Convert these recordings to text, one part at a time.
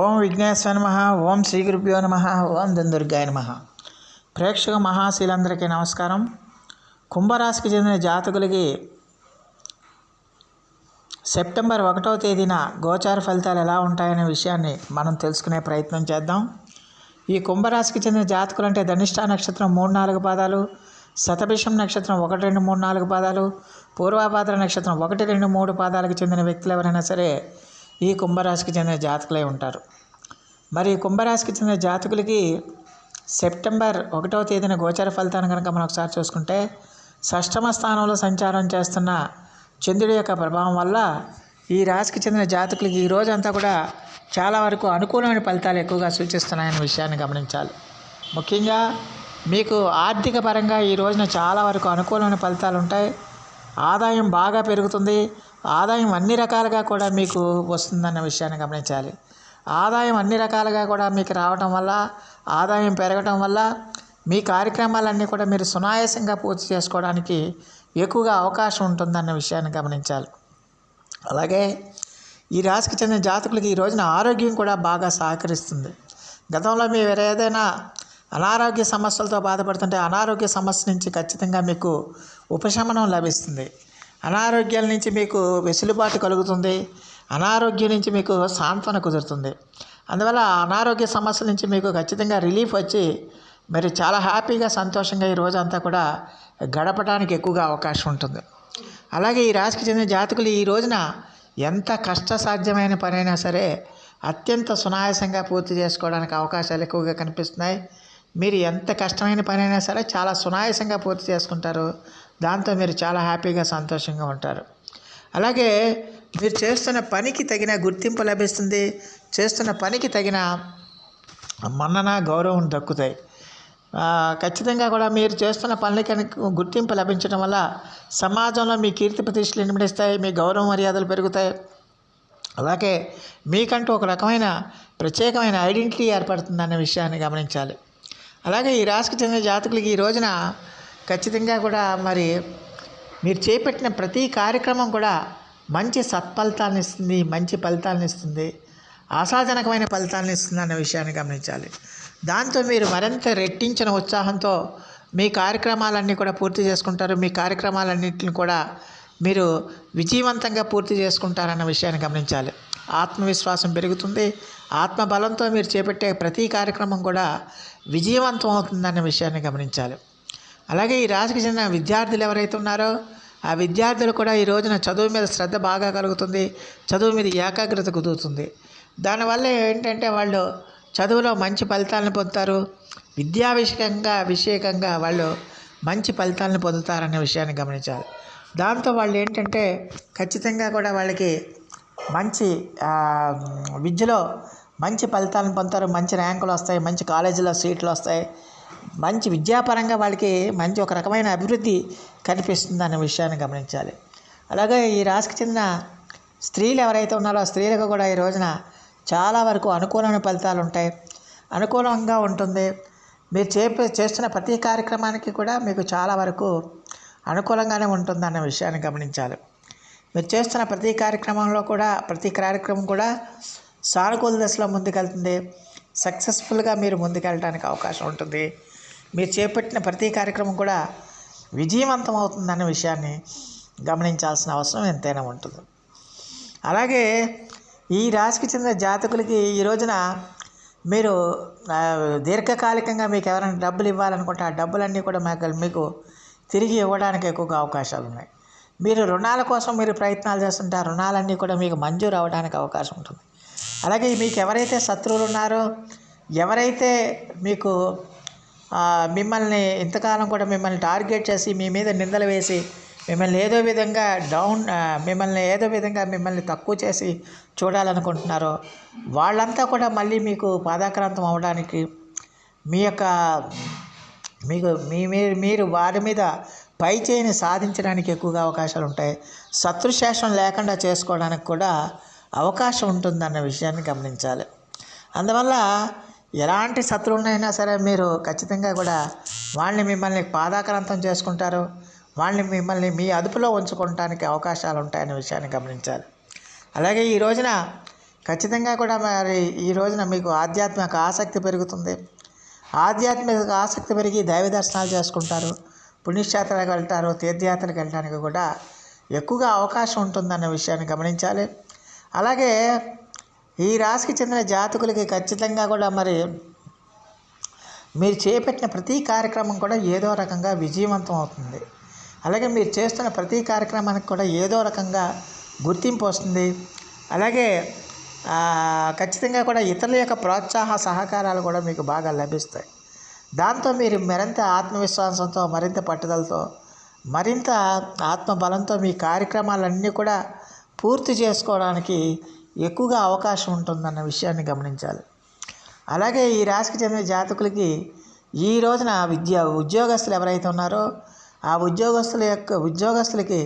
ఓం విఘ్నేశ్వర నమ ఓం శ్రీ గురుభ్యో నమ ఓం దుర్గాయ నమ. ప్రేక్షక మహాశీలందరికీ నమస్కారం. కుంభరాశికి చెందిన జాతకులకి సెప్టెంబర్ ఒకటవ తేదీన గోచార ఫలితాలు ఎలా ఉంటాయనే విషయాన్ని మనం తెలుసుకునే ప్రయత్నం చేద్దాం. ఈ కుంభరాశికి చెందిన జాతకులు అంటే ధనిష్ట నక్షత్రం మూడు నాలుగు పాదాలు శతభిషం నక్షత్రం ఒకటి రెండు మూడు నాలుగు పాదాలు పూర్వాభాద్ర నక్షత్రం ఒకటి రెండు మూడు పాదాలకు చెందిన వ్యక్తులు ఎవరైనా సరే ఈ కుంభరాశికి చెందిన జాతకులై ఉంటారు. మరి కుంభరాశికి చెందిన జాతకులకి సెప్టెంబర్ ఒకటవ తేదీన గోచర ఫలితాన్ని కనుక మనం ఒకసారి చూసుకుంటే షష్టమ స్థానంలో సంచారం చేస్తున్న చంద్రుడి యొక్క ప్రభావం వల్ల ఈ రాశికి చెందిన జాతకులకి ఈ రోజంతా కూడా చాలా వరకు అనుకూలమైన ఫలితాలు ఎక్కువగా సూచిస్తున్నాయనే విషయాన్ని గమనించాలి. ముఖ్యంగా మీకు ఆర్థిక పరంగా ఈ రోజున చాలా వరకు అనుకూలమైన ఫలితాలు ఉంటాయి. ఆదాయం బాగా పెరుగుతుంది. ఆదాయం అన్ని రకాలుగా కూడా మీకు వస్తుందన్న విషయాన్ని గమనించాలి. ఆదాయం అన్ని రకాలుగా కూడా మీకు రావటం వల్ల ఆదాయం పెరగటం వల్ల మీ కార్యక్రమాలన్నీ కూడా మీరు సునాయాసంగా పూర్తి చేసుకోవడానికి ఎక్కువగా అవకాశం ఉంటుందన్న విషయాన్ని గమనించాలి. అలాగే ఈ రాశికి చెందిన జాతకులకి ఈ రోజున ఆరోగ్యం కూడా బాగా సహకరిస్తుంది. గతంలో మీరు ఏదైనా అనారోగ్య సమస్యలతో బాధపడుతుంటే అనారోగ్య సమస్య నుంచి ఖచ్చితంగా మీకు ఉపశమనం లభిస్తుంది. అనారోగ్యాల నుంచి మీకు వెసులుబాటు కలుగుతుంది. అనారోగ్యం నుంచి మీకు సాంత్వన కుదురుతుంది. అందువల్ల అనారోగ్య సమస్యల నుంచి మీకు ఖచ్చితంగా రిలీఫ్ వచ్చి మీరు చాలా హ్యాపీగా సంతోషంగా ఈ రోజంతా కూడా గడపడానికి ఎక్కువగా అవకాశం ఉంటుంది. అలాగే ఈ రాశికి చెందిన జాతకులు ఈ రోజున ఎంత కష్టసాధ్యమైన పనైనా సరే అత్యంత సునాయాసంగా పూర్తి చేసుకోవడానికి అవకాశాలు ఎక్కువగా కనిపిస్తున్నాయి. మీరు ఎంత కష్టమైన పని అయినా సరే చాలా సునాయాసంగా పూర్తి చేసుకుంటారు. దాంతో మీరు చాలా హ్యాపీగా సంతోషంగా ఉంటారు. అలాగే మీరు చేస్తున్న పనికి తగిన గుర్తింపు లభిస్తుంది. చేస్తున్న పనికి తగిన మన్నన గౌరవం దక్కుతాయి. ఖచ్చితంగా కూడా మీరు చేస్తున్న పనులకి గుర్తింపు లభించడం వల్ల సమాజంలో మీ కీర్తి ప్రతిష్టలు నిమిడిస్తాయి మీ గౌరవ మర్యాదలు పెరుగుతాయి. అలాగే మీకంటూ ఒక రకమైన ప్రత్యేకమైన ఐడెంటిటీ ఏర్పడుతుందన్న విషయాన్ని గమనించాలి. అలాగే ఈ రాశికి చెందిన జాతకులకి ఈ రోజున ఖచ్చితంగా కూడా మరి మీరు చేపట్టిన ప్రతి కార్యక్రమం కూడా మంచి సత్ఫలితాన్ని ఇస్తుంది మంచి ఫలితాలను ఇస్తుంది ఆశాజనకమైన ఫలితాలను ఇస్తుంది అన్న విషయాన్ని గమనించాలి. దాంతో మీరు మరింత రెట్టించిన ఉత్సాహంతో మీ కార్యక్రమాలన్నీ కూడా పూర్తి చేసుకుంటారు. మీ కార్యక్రమాలన్నింటిని కూడా మీరు విజయవంతంగా పూర్తి చేసుకుంటారన్న విషయాన్ని గమనించాలి. ఆత్మవిశ్వాసం పెరుగుతుంది. ఆత్మబలంతో మీరు చేపట్టే ప్రతి కార్యక్రమం కూడా విజయవంతం అవుతుందన్న విషయాన్ని గమనించాలి. అలాగే ఈ రాశికి చెందిన విద్యార్థులు ఎవరైతే ఉన్నారో ఆ విద్యార్థులు కూడా ఈ రోజున చదువు మీద శ్రద్ధ బాగా కలుగుతుంది. చదువు మీద ఏకాగ్రత కుదురుతుంది. దానివల్ల ఏంటంటే వాళ్ళు చదువులో మంచి ఫలితాలను పొందుతారు. విద్యా విషయంగా విషయకంగా వాళ్ళు మంచి ఫలితాలను పొందుతారనే విషయాన్ని గమనించాలి. దాంతో వాళ్ళు ఏంటంటే ఖచ్చితంగా కూడా వాళ్ళకి మంచి విద్యలో మంచి ఫలితాలను పొందుతారు. మంచి ర్యాంకులు వస్తాయి మంచి కాలేజీలో సీట్లు వస్తాయి. మంచి విద్యాపరంగా వాళ్ళకి మంచి ఒక రకమైన అభివృద్ధి కనిపిస్తుంది అనే విషయాన్ని గమనించాలి. అలాగే ఈ రాశికి చెందిన స్త్రీలు ఎవరైతే ఉన్నారో స్త్రీలకు కూడా ఈ రోజున చాలా వరకు అనుకూలమైన ఫలితాలు ఉంటాయి. అనుకూలంగా ఉంటుంది. మీరు చేపే చేస్తున్న ప్రతి కార్యక్రమానికి కూడా మీకు చాలా వరకు అనుకూలంగానే ఉంటుంది అన్న విషయాన్ని గమనించాలి. మీరు చేస్తున్న ప్రతి కార్యక్రమంలో కూడా ప్రతి కార్యక్రమం కూడా సానుకూల దశలో ముందుకెళ్తుంది. సక్సెస్ఫుల్గా మీరు ముందుకెళ్ళడానికి అవకాశం ఉంటుంది. మీరు చేపట్టిన ప్రతి కార్యక్రమం కూడా విజయవంతం అవుతుందన్న విషయాన్ని గమనించాల్సిన అవసరం ఎంతైనా ఉంటుంది. అలాగే ఈ రాశికి చెందిన జాతకులకి ఈ రోజున మీరు దీర్ఘకాలికంగా మీకు ఎవరైనా డబ్బులు ఇవ్వాలనుకుంటే ఆ డబ్బులన్నీ కూడా మీకు మీకు తిరిగి ఇవ్వడానికి ఎక్కువగా అవకాశాలు ఉన్నాయి మీరు రుణాల కోసం మీరు ప్రయత్నాలు చేస్తుంటే ఆ రుణాలన్నీ కూడా మీకు మంజూరు అవ్వడానికి అవకాశం ఉంటుంది. అలాగే మీకు ఎవరైతే శత్రువులు ఉన్నారో ఎవరైతే మీకు మిమ్మల్ని ఇంతకాలం కూడా మిమ్మల్ని టార్గెట్ చేసి మీ మీద నిందలు వేసి మిమ్మల్ని ఏదో విధంగా డౌన్ మిమ్మల్ని ఏదో విధంగా మిమ్మల్ని తక్కువ చేసి చూడాలనుకుంటున్నారో వాళ్ళంతా కూడా మళ్ళీ మీకు పాదాక్రాంతం అవ్వడానికి మీ యొక్క మీకు మీ మీరు మీరు వారి మీద పై చేయిని సాధించడానికి ఎక్కువగా అవకాశాలు ఉంటాయి. శత్రుశేషం లేకుండా చేసుకోవడానికి కూడా అవకాశం ఉంటుందన్న విషయాన్ని గమనించాలి. అందువల్ల ఎలాంటి శత్రువునైనా సరే మీరు ఖచ్చితంగా కూడా వాళ్ళని మిమ్మల్ని పాదాక్రాంతం చేసుకుంటారు. వాళ్ళని మిమ్మల్ని మీ అదుపులో ఉంచుకోవటానికి అవకాశాలు ఉంటాయనే విషయాన్ని గమనించాలి. అలాగే ఈ రోజున ఖచ్చితంగా కూడా మరి ఈ రోజున మీకు ఆధ్యాత్మిక ఆసక్తి పెరుగుతుంది. ఆధ్యాత్మిక ఆసక్తి పెరిగి దైవ దర్శనాలు చేసుకుంటారు పుణ్యక్షేత్రాలకు వెళ్తారు తీర్థయాత్రలకు వెళ్ళడానికి కూడా ఎక్కువగా అవకాశం ఉంటుందన్న విషయాన్ని గమనించాలి. అలాగే ఈ రాశికి చెందిన జాతకులకి ఖచ్చితంగా కూడా మరి మీరు చేపట్టిన ప్రతి కార్యక్రమం కూడా ఏదో రకంగా విజయవంతం అవుతుంది. అలాగే మీరు చేస్తున్న ప్రతి కార్యక్రమానికి కూడా ఏదో రకంగా గుర్తింపు వస్తుంది. అలాగే ఖచ్చితంగా కూడా ఇతరుల యొక్క ప్రోత్సాహ సహకారాలు కూడా మీకు బాగా లభిస్తాయి. దాంతో మీరు మరింత ఆత్మవిశ్వాసంతో మరింత పట్టుదలతో మరింత ఆత్మబలంతో మీ కార్యక్రమాలన్నీ కూడా పూర్తి చేసుకోవడానికి ఎక్కువగా అవకాశం ఉంటుందన్న విషయాన్ని గమనించాలి. అలాగే ఈ రాశికి చెందిన జాతకులకి ఈ రోజున విద్య ఉద్యోగస్తులు ఎవరైతే ఉన్నారో ఆ ఉద్యోగస్తుల యొక్క ఉద్యోగస్తులకి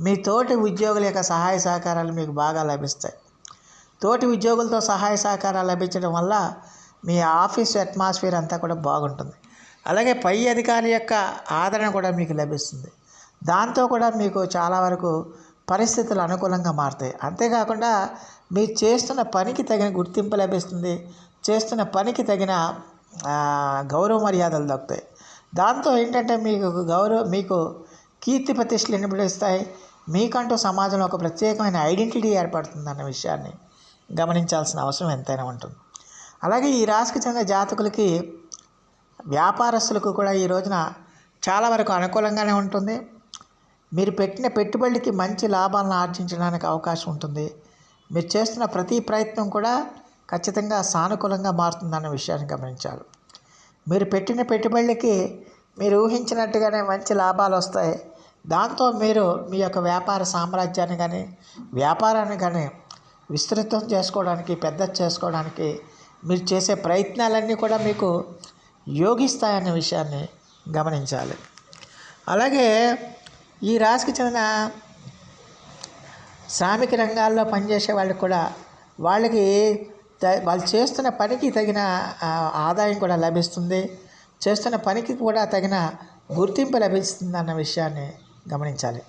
మీ తోటి ఉద్యోగుల యొక్క సహాయ సహకారాలు మీకు బాగా లభిస్తాయి. తోటి ఉద్యోగులతో సహాయ సహకారాలు లభించడం వల్ల మీ ఆఫీస్ అట్మాస్ఫియర్ అంతా కూడా బాగుంటుంది. అలాగే పై అధికారి యొక్క ఆదరణ కూడా మీకు లభిస్తుంది. దాంతో కూడా మీకు చాలా వరకు పరిస్థితులు అనుకూలంగా మారుతాయి. అంతేకాకుండా మీరు చేస్తున్న పనికి తగిన గుర్తింపు లభిస్తుంది. చేస్తున్న పనికి తగిన గౌరవ మర్యాదలు దక్కుతాయి. దాంతో ఏంటంటే మీకు గౌరవ మీకు కీర్తి ప్రతిష్టలు నిలబడిస్తాయి మీకంటూ సమాజంలో ఒక ప్రత్యేకమైన ఐడెంటిటీ ఏర్పడుతుంది అన్న విషయాన్ని గమనించాల్సిన అవసరం ఎంతైనా ఉంటుంది. అలాగే ఈ రాశికి చెందిన జాతకులకి వ్యాపారస్తులకు కూడా ఈ రోజున చాలా వరకు అనుకూలంగానే ఉంటుంది. మీరు పెట్టిన పెట్టుబడికి మంచి లాభాలను ఆర్జించడానికి అవకాశం ఉంటుంది. మీరు చేస్తున్న ప్రతి ప్రయత్నం కూడా ఖచ్చితంగా సానుకూలంగా మారుతుందన్న విషయాన్ని గమనించాలి. మీరు పెట్టిన పెట్టుబడులకి మీరు ఊహించినట్టుగానే మంచి లాభాలు వస్తాయి. దాంతో మీరు మీ యొక్క వ్యాపార సామ్రాజ్యాన్ని కానీ వ్యాపారాన్ని కానీ విస్తృతం చేసుకోవడానికి పెద్ద చేసుకోవడానికి మీరు చేసే ప్రయత్నాలన్నీ కూడా మీకు యోగిస్తాయనే విషయాన్ని గమనించాలి. అలాగే ఈ రాశికి చెందిన శ్రామిక రంగాల్లో పనిచేసే వాళ్ళకి కూడా వాళ్ళకి త- వాళ్ళు చేస్తున్న పనికి తగిన ఆదాయం కూడా లభిస్తుంది. చేస్తున్న పనికి కూడా తగిన గుర్తింపు లభిస్తుంది అన్న విషయాన్ని గమనించాలి.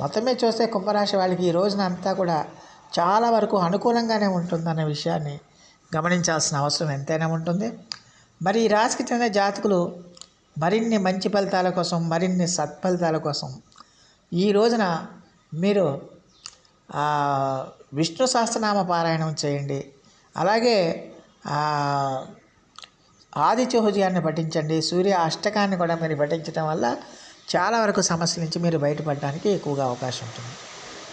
మొత్తమే చూస్తే కుంభరాశి వాళ్ళకి ఈ రోజున అంతా కూడా చాలా వరకు అనుకూలంగానే ఉంటుందన్న విషయాన్ని గమనించాల్సిన అవసరం ఎంతైనా ఉంటుంది. మరి ఈ రాశికి చెందిన జాతకులు మరిన్ని మంచి ఫలితాల కోసం మరిన్ని సత్ఫలితాల కోసం ఈ రోజున మీరు విష్ణు సహస్రనామ పారాయణం చేయండి. అలాగే ఆ, పఠించండి. సూర్య అష్టకాన్ని కూడా మీరు పఠించడం వల్ల చాలా వరకు సమస్యల నుంచి మీరు బయటపడడానికి ఎక్కువగా అవకాశం ఉంటుంది.